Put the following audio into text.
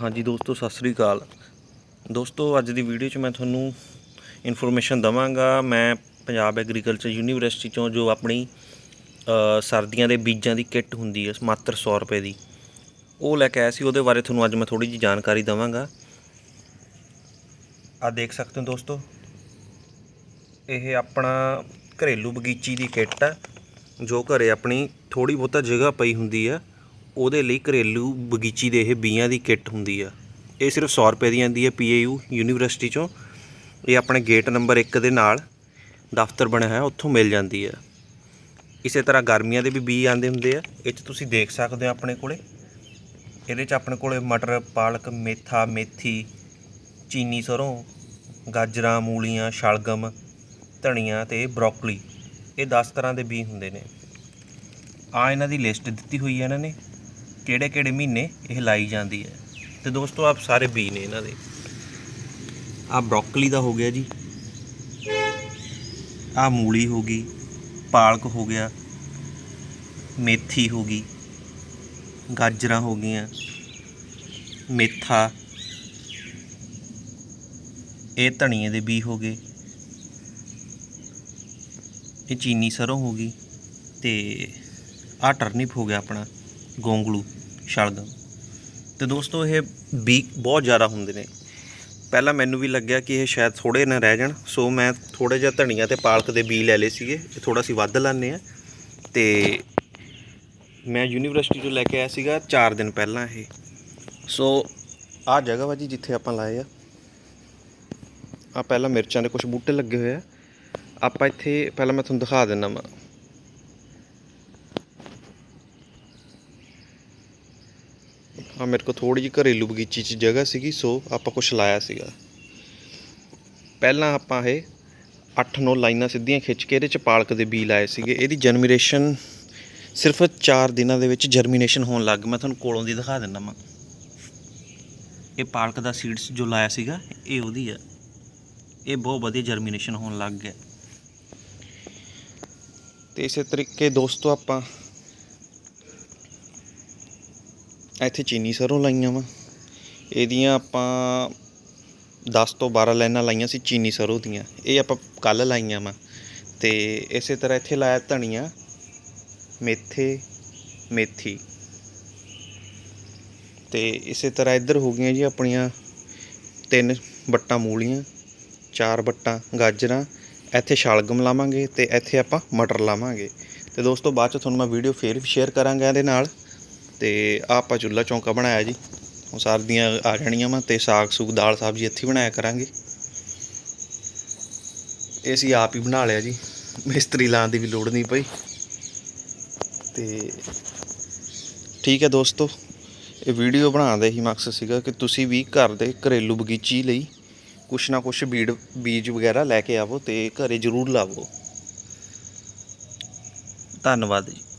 ਹਾਂਜੀ ਦੋਸਤੋ, ਸਤਿ ਸ੍ਰੀ ਅਕਾਲ। ਦੋਸਤੋ, ਅੱਜ ਦੀ ਵੀਡੀਓ 'ਚ ਮੈਂ ਤੁਹਾਨੂੰ ਇਨਫੋਰਮੇਸ਼ਨ ਦਵਾਂਗਾ। ਮੈਂ ਪੰਜਾਬ ਐਗਰੀਕਲਚਰ ਯੂਨੀਵਰਸਿਟੀ ਚੋਂ ਜੋ ਆਪਣੀ ਸਰਦੀਆਂ ਦੇ ਬੀਜਾਂ ਦੀ ਕਿੱਟ ਹੁੰਦੀ ਹੈ, ਮਾਤਰ 100 ਰੁਪਏ ਦੀ, ਉਹ ਲੈ ਕੇ ਆਇਆ ਸੀ। ਉਹਦੇ ਬਾਰੇ ਤੁਹਾਨੂੰ ਅੱਜ ਮੈਂ ਥੋੜੀ ਜਿਹੀ ਜਾਣਕਾਰੀ ਦਵਾਂਗਾ। ਆ ਦੇਖ ਸਕਦੇ ਹੋ ਦੋਸਤੋ, ਇਹ ਆਪਣਾ ਘਰੇਲੂ ਬਗੀਚੀ ਦੀ ਕਿੱਟ ਹੈ, ਜੋ ਘਰੇ ਆਪਣੀ ਥੋੜੀ ਬਹੁਤਾ ਜਗ੍ਹਾ ਪਈ ਹੁੰਦੀ ਆ ਉਹਦੇ ਲਈ ਘਰੇਲੂ ਬਗੀਚੀ ਦੇ ਇਹ ਬੀਆਂ ਦੀ ਕਿੱਟ ਹੁੰਦੀ ਆ। ਇਹ ਸਿਰਫ 100 ਰੁਪਏ ਦੀ ਆਂਦੀ ਹੈ ਪੀਏਯੂ ਯੂਨੀਵਰਸਿਟੀ ਚੋਂ। ਇਹ ਆਪਣੇ ਗੇਟ ਨੰਬਰ 1 ਦੇ ਨਾਲ ਦਫ਼ਤਰ ਬਣਿਆ ਹੋਇਆ, ਉੱਥੋਂ ਮਿਲ ਜਾਂਦੀ ਆ। ਇਸੇ ਤਰ੍ਹਾਂ ਗਰਮੀਆਂ ਦੇ ਵੀ ਬੀ ਆਂਦੇ ਹੁੰਦੇ ਆ। ਇਹ 'ਚ ਤੁਸੀਂ ਦੇਖ ਸਕਦੇ ਹੋ ਆਪਣੇ ਕੋਲੇ। ਇਹਦੇ 'ਚ ਆਪਣੇ ਕੋਲੇ ਮਟਰ, ਪਾਲਕ, ਮੇਥਾ, ਮੇਥੀ, ਚੀਨੀ ਸਰੋਂ, ਗਾਜਰਾਂ, ਮੂਲੀਆਂ, ਸ਼ਲਗਮ, ਧਨੀਆ ਤੇ ਬਰੋਕਲੀ। ਇਹ 10 ਤਰ੍ਹਾਂ ਦੇ ਬੀ ਹੁੰਦੇ ਨੇ। ਆ ਇਹਨਾਂ ਦੀ ਲਿਸਟ ਦਿੱਤੀ ਹੋਈ ਹੈ ਇਹਨਾਂ ਨੇ। ਕਿਹੜੇ ਕਿਹੜੇ ਮਹੀਨੇ ਇਹ ਲਾਈ ਜਾਂਦੀ ਹੈ। ਤੇ ਦੋਸਤੋ, ਆਪ ਸਾਰੇ ਬੀ ਨੇ ਇਹਨਾਂ ਦੇ। ਆ ਬਰੋਕਲੀ ਦਾ ਹੋ ਗਿਆ ਜੀ। ਆ ਮੂਲੀ ਹੋ ਗਈ, ਪਾਲਕ ਹੋ ਗਿਆ, ਮੇਥੀ ਹੋ ਗਈ, ਗਾਜਰਾਂ ਹੋ ਗਈਆਂ, ਮੇਥਾ, ਇਹ ਧਨੀਏ ਦੇ ਬੀ ਹੋ ਗਏ, ਇਹ ਚੀਨੀ ਸਰੋਂ ਹੋ ਗਈ ਤੇ ਆ ਟਰਨਿਪ ਹੋ ਗਿਆ ਆਪਣਾ, ਗੋਂਗਲੂ। ਸ਼ਲਗਮ ਤੇ ਦੋਸਤੋ, ਇਹ ਬੀ ਬਹੁਤ ਜ਼ਿਆਦਾ ਹੁੰਦੇ ਨੇ। ਪਹਿਲਾਂ ਮੈਨੂੰ ਵੀ ਲੱਗਿਆ ਕਿ ਇਹ ਸ਼ਾਇਦ ਥੋੜੇ ਨਾ ਰਹਿ ਜਾਣ। ਸੋ ਮੈਂ ਥੋੜੇ ਜਿਹਾ ਧਨੀਆ ਤੇ ਪਾਲਕ ਦੇ ਬੀ ਲੈ ਲਏ ਸੀਗੇ। ਇਹ ਥੋੜਾ ਸੀ ਵੱਧ ਲਾਣੇ ਆ ਤੇ ਮੈਂ ਯੂਨੀਵਰਸਿਟੀ ਤੋਂ ਲੈ ਕੇ ਆਇਆ ਸੀਗਾ 4 ਦਿਨ ਪਹਿਲਾਂ ਇਹ। ਸੋ ਆ ਜਗ੍ਹਾ ਵਾ ਜੀ ਜਿੱਥੇ ਆਪਾਂ ਲਾਏ ਆ। ਆ ਪਹਿਲਾਂ ਮਿਰਚਾਂ ਦੇ ਕੁਝ ਬੂਟੇ ਲੱਗੇ ਹੋਏ ਆ। ਆਪਾਂ ਇੱਥੇ, ਪਹਿਲਾਂ ਮੈਂ ਤੁਹਾਨੂੰ ਦਿਖਾ ਦਿੰਦਾ ਵਾਂ। ਆ ਮੇਰੇ ਕੋਲ ਥੋੜੀ ਜਿਹੀ ਘਰੇਲੂ ਬਗੀਚੀ 'ਚ ਜਗ੍ਹਾ ਸੀਗੀ, ਸੋ ਆਪਾਂ ਕੁਝ ਲਾਇਆ ਸੀਗਾ। ਪਹਿਲਾਂ ਆਪਾਂ ਇਹ 8-9 ਲਾਈਨਾਂ ਸਿੱਧੀਆਂ ਖਿੱਚ ਕੇ ਇਹਦੇ 'ਚ ਪਾਲਕ ਦੇ ਬੀ ਲਾਏ ਸੀਗੇ। ਇਹਦੀ ਜਨਮੀਨੇਸ਼ਨ ਸਿਰਫ 4 ਦਿਨਾਂ ਦੇ ਵਿੱਚ ਜਰਮੀਨੇਸ਼ਨ ਹੋਣ ਲੱਗ ਗਈ। ਮੈਂ ਤੁਹਾਨੂੰ ਕੋਲੋਂ ਦੀ ਦਿਖਾ ਦਿੰਦਾ ਵਾਂ। ਇਹ ਪਾਲਕ ਦਾ ਸੀਡਸ ਜੋ ਲਾਇਆ ਸੀਗਾ, ਇਹ ਉਹਦੀ ਆ। ਇਹ ਬਹੁਤ ਵਧੀਆ ਜਰਮੀਨੇਸ਼ਨ ਹੋਣ ਲੱਗ ਗਿਆ। ਤੇ ਇਸੇ ਤਰੀਕੇ ਦੋਸਤੋ ਆਪਾਂ ਇੱਥੇ ਚੀਨੀ ਸਰੋਂ ਲਾਈਆਂ ਵਾ। ਇਹਦੀਆਂ ਆਪਾਂ 10 ਤੋਂ 12 ਲਾਈਨਾਂ ਲਾਈਆਂ ਸੀ ਚੀਨੀ ਸਰੋਂ ਦੀਆਂ। ਇਹ ਆਪਾਂ ਕੱਲ ਲਾਈਆਂ ਵਾ। ਤੇ ਇਸੇ ਤਰ੍ਹਾਂ ਇੱਥੇ ਲਾਇਆ ਧਨੀਆ, ਮੇਥੇ, ਮੇਥੀ। ਤੇ ਇਸੇ ਤਰ੍ਹਾਂ ਇੱਧਰ ਹੋ ਗਈਆਂ ਜੀ ਆਪਣੀਆਂ ਤਿੰਨ ਬੱਟਾਂ ਮੂਲੀਆਂ, ਚਾਰ ਬੱਟਾਂ ਗਾਜਰਾਂ। ਇੱਥੇ ਸ਼ਲਗਮ ਲਾਵਾਂਗੇ ਤੇ ਇੱਥੇ ਆਪਾਂ ਮਟਰ ਲਾਵਾਂਗੇ। ਤੇ ਦੋਸਤੋ ਬਾਅਦ ਚ ਤੁਹਾਨੂੰ ਮੈਂ ਵੀਡੀਓ ਫੇਰ ਵੀ ਸ਼ੇਅਰ ਕਰਾਂਗਾ ਇਹਦੇ ਨਾਲ। ਤੇ ਆਹ ਆਪਾਂ ਚੁੱਲ੍ਹਾ ਚੌਂਕਾ ਬਣਾਇਆ ਜੀ। ਹੁਣ ਸਰਦੀਆਂ ਆ ਜਾਣੀਆਂ ਵਾ ਤੇ ਸਾਗ ਸੂਗ, ਦਾਲ ਸਬਜ਼ੀ ਇੱਥੇ ਬਣਾਇਆ ਕਰਾਂਗੇ। ਇਹ ਅਸੀਂ ਆਪ ਹੀ ਬਣਾ ਲਿਆ ਜੀ। ਮਿਸਤਰੀ ਲਾਉਣ ਦੀ ਵੀ ਲੋੜ ਨਹੀਂ ਪਈ। ਤੇ ਠੀਕ ਹੈ ਦੋਸਤੋ, ਇਹ ਵੀਡੀਓ ਬਣਾਉਣ ਦਾ ਹੀ ਮਕਸਦ ਸੀਗਾ ਕਿ ਤੁਸੀਂ ਵੀ ਘਰ ਦੇ ਘਰੇਲੂ ਬਗੀਚੀ ਲਈ ਕੁਛ ਨਾ ਕੁਛ ਬੀੜ, ਬੀਜ ਵਗੈਰਾ ਲੈ ਕੇ ਆਵੋ ਤੇ ਘਰੇ ਜ਼ਰੂਰ ਲਾਵੋ। ਧੰਨਵਾਦ ਜੀ।